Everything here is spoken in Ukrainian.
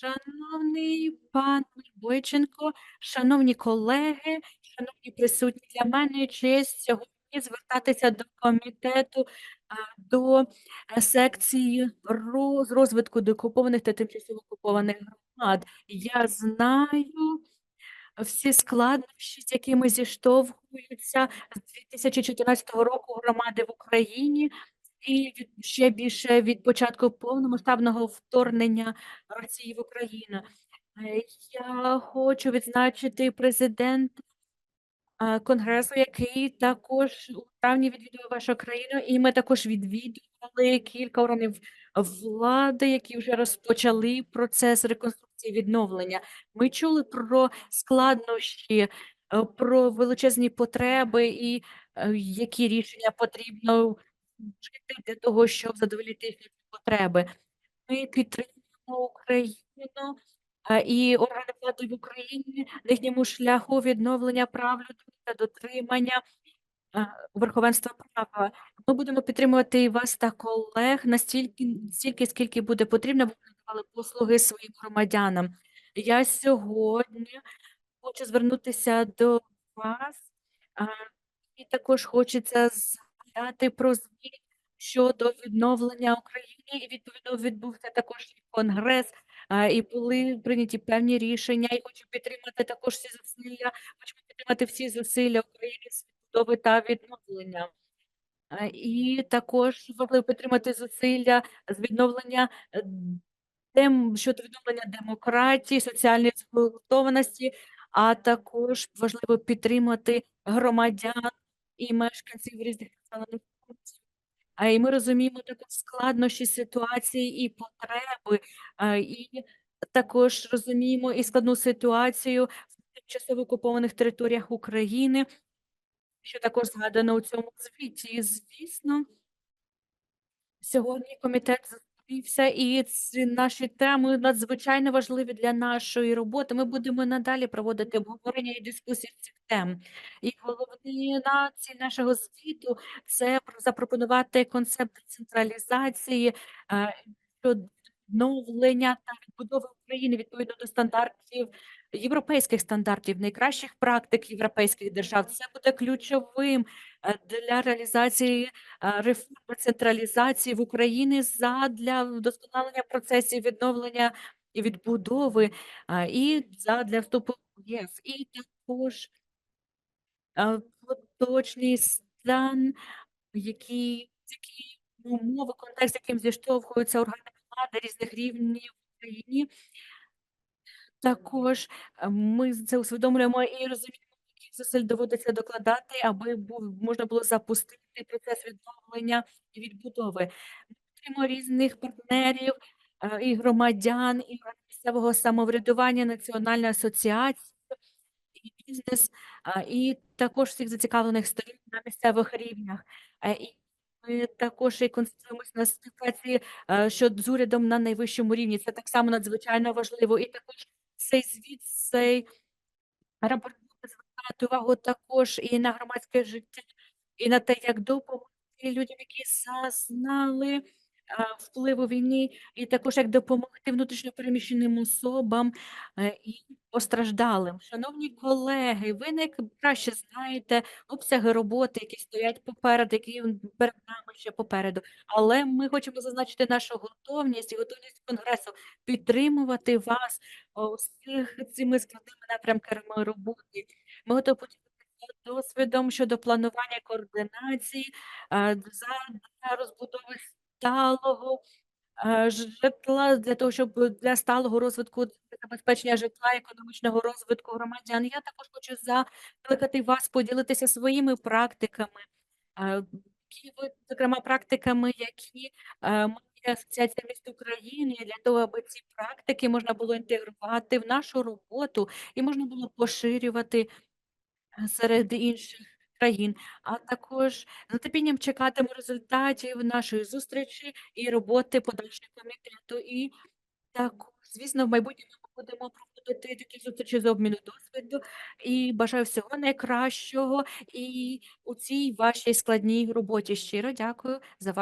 Шановний пан Бойченко, шановні колеги, шановні присутні, для мене честь сьогодні звертатися до комітету, до, е, секції роз розвитку деокупованих та тимчасово окупованих громад. Я знаю всі складнощі, з якими зіштовхуються з 2014 року громади в Україні, і від ще більше від початку повномасштабного вторгнення Росії в Україну. Е, я хочу відзначити президента, а, Конгресу, який також у травні відвідував вашу країну, і ми також відвідували кілька органів влади, які вже розпочали процес реконструкції відновлення. Ми чули про складнощі, е, про величезні потреби і, е, які рішення потрібно вжити для того, щоб задовольнити їхні потреби. Ми підтримуємо Україну, і органи влади в Україні на їхньому шляху відновлення прав людини та дотримання, верховенства права. Ми будемо підтримувати і вас та колег настільки стільки, скільки буде потрібно, ви надавали послуги своїм громадянам. Я сьогодні хочу звернутися до вас, і також хочеться згадати про звіт щодо відновлення України, і відповідно відбувся також і конгрес, і були прийняті певні рішення. І хочу підтримати також всі зусилля, хочу підтримати всі зусилля України з відбудови та відновлення. І також важливо підтримати зусилля з відновлення, дем щодо відновлення демократії, соціальної згуртованості, а також важливо підтримати громадян і мешканців різних А, і ми розуміємо також складнощі ситуації і потреби, і також розуміємо і складну ситуацію в тимчасово окупованих територіях України, що також згадано у цьому звіті. І звісно сьогодні комітет зустрівся, і ці наші теми надзвичайно важливі для нашої роботи. Ми будемо надалі проводити обговорення і дискусії цих тем. І головні нації нашого звіту це про запропонувати концепт децентралізації, Що щодо відновлення та відбудови України відповідно до стандартів, європейських стандартів, найкращих практик європейських держав. Це буде ключовим, е, для реалізації, а, реформи централізації в Україні задля вдосконалення процесів відновлення і відбудови, а, і задля вступу в ЄС. І також поточний стан, який які умови, контекст, яким зіштовхуються органи влади різних рівнів в Україні. Також, е, ми це усвідомлюємо і розуміємо, яких зусиль доводиться докладати, аби можна було запустити процес відновлення і відбудови. Ми підтримуємо різних партнерів, і громадян, і місцевого самоврядування, національну асоціацію, і бізнес, і також всіх зацікавлених сторін на місцевих рівнях. Е, і ми також і концентруємося на співпраці, що щодо з урядом на найвищому рівні. Це так само надзвичайно важливо. І також цей звіт, цей рапорт буде звертати увагу також і на громадське життя, і на те, як допомогти людям, які зазнали, впливу війни, і також як допомогти внутрішньо переміщеним особам, е, і постраждалим. Шановні колеги, ви найкраще знаєте обсяги роботи, які стоять попереду, які перед нами ще попереду. Але ми хочемо зазначити нашу готовність і готовність Конгресу підтримувати вас у всіх цими складними напрямками роботи. Ми готові досвідом щодо планування координації, а, задля розбудови сталого, а, житла для того, щоб для сталого розвитку забезпечення житла, економічного розвитку громадян. Я також хочу закликати вас поділитися своїми практиками, а, які зокрема, практиками, які, має Асоціація міст України для того, аби ці практики можна було інтегрувати в нашу роботу і можна було поширювати, е, серед інших країн. А також з нетерпінням чекатиму результатів нашої зустрічі і роботи подальшого комітету. І також, звісно, в майбутньому ми будемо проводити такі зустрічі з обміну досвіду. І бажаю всього найкращого і у цій вашій складній роботі. Щиро дякую за ва